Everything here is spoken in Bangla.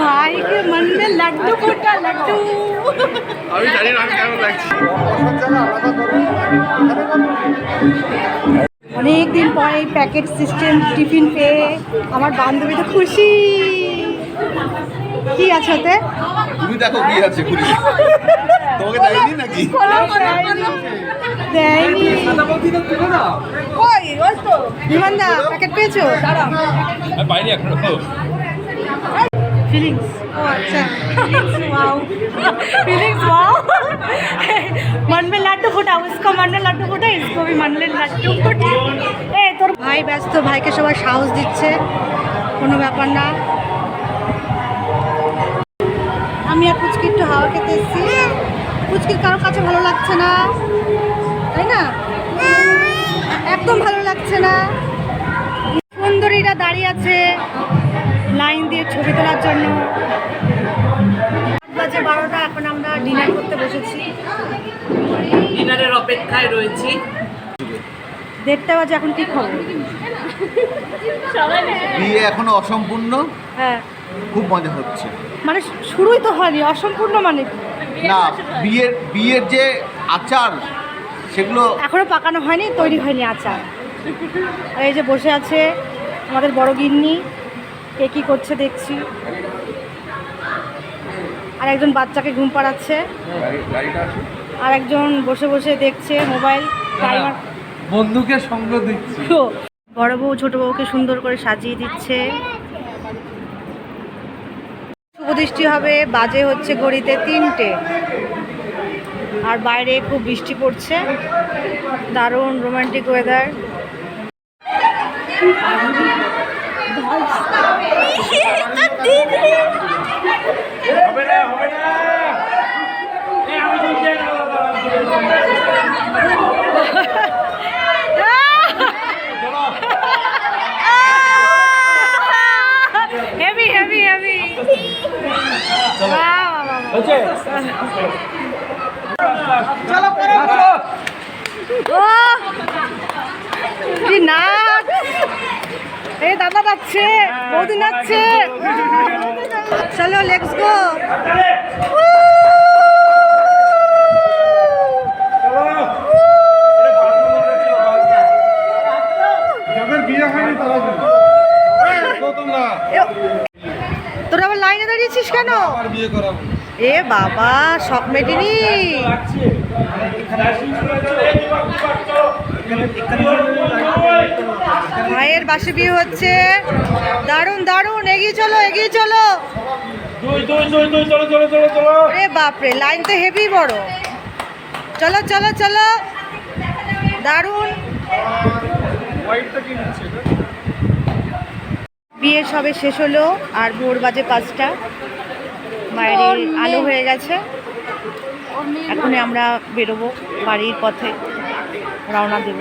ভাই কে মন মে লাড্ডু ফোটা লাড্ডু আমি জানি না কেমন লাগছে অনেক দিন পরে প্যাকেট সিস্টেম টিফিন পেয়ে আমার বান্ধবী তো খুশি। কি আছে ওতে? তুমি দেখো কি আছে খুশি তোমাকে দেয়নি নাকি? দেয়নি। বিমানদা প্যাকেট পেয়েছো পাইনি এখনো ফিলিংস ও अच्छा वाओ फीलिंग्स वाओ मन में लड्डू फूटा उसको मन में लड्डू फूटा इसको भी मन में लड्डू फूटा এ তোর ভাই ব্যস্ত ভাইকে সবাই সাহস দিচ্ছে কোনো ব্যাপার না আমি আর পুচকি একটু হাওয়া খেতে এসেছি পুচকির কারোর কাছে ভালো লাগছে না তাই না একদম ভালো লাগছে না। সুন্দরীরা দাঁড়িয়ে আছে লাইন দিয়ে ছবি তোলার জন্য। বাজে বারোটা এখন আমরা ডিনার করতে বসেছি। ডিনারের অপেক্ষায় রয়েছি। দেড়টা বাজে এখন কি খবর বিয়ে এখনও অসম্পূর্ণ? হ্যাঁ। খুব মজা হচ্ছে। মানে শুরুই তো হয়নি অসম্পূর্ণ মানে না বিয়ের বিয়ের যে আচার সেগুলো এখনও পাকানো হয়নি তৈরি হয়নি আচার। আর এই যে বসে আছে আমাদের বড় গিন্নি কে কী করছে দেখছি। আর একজন বাচ্চাকে ঘুম পাড়াচ্ছে। আর একজন বসে বসে দেখছে মোবাইল টাইমার। বন্ধুকে সঙ্গ দিচ্ছি। বড় বউ ছোট বউকে সুন্দর করে সাজিয়ে দিচ্ছে। শুভদৃষ্টি হবে বাজে হচ্ছে ঘড়িতে তিনটে। আর বাইরে খুব বৃষ্টি পড়ছে। দারুণ romantic weather heavy heavy heavy নাচ এ দাদা যাচ্ছে বৌদি নাচছে চলো লেটস গো তারা আবার লাইনে দাঁড়িয়েছিস কেন? এ বাবা ভাইয়ের বাসে বিয়ে হচ্ছে। দারুণ দারুণ এগিয়ে চলো এগিয়ে চলো। আরে বাপরে লাইন তো হেভি বড়। চলো চলো চলো। দারুণ। বিয়ে সবে শেষ হলো আর ভোর বাজে পাঁচটা। বাইরে আলো হয়ে গেছে। এখনই আমরা বেরোবো বাড়ির পথে রওনা দেব।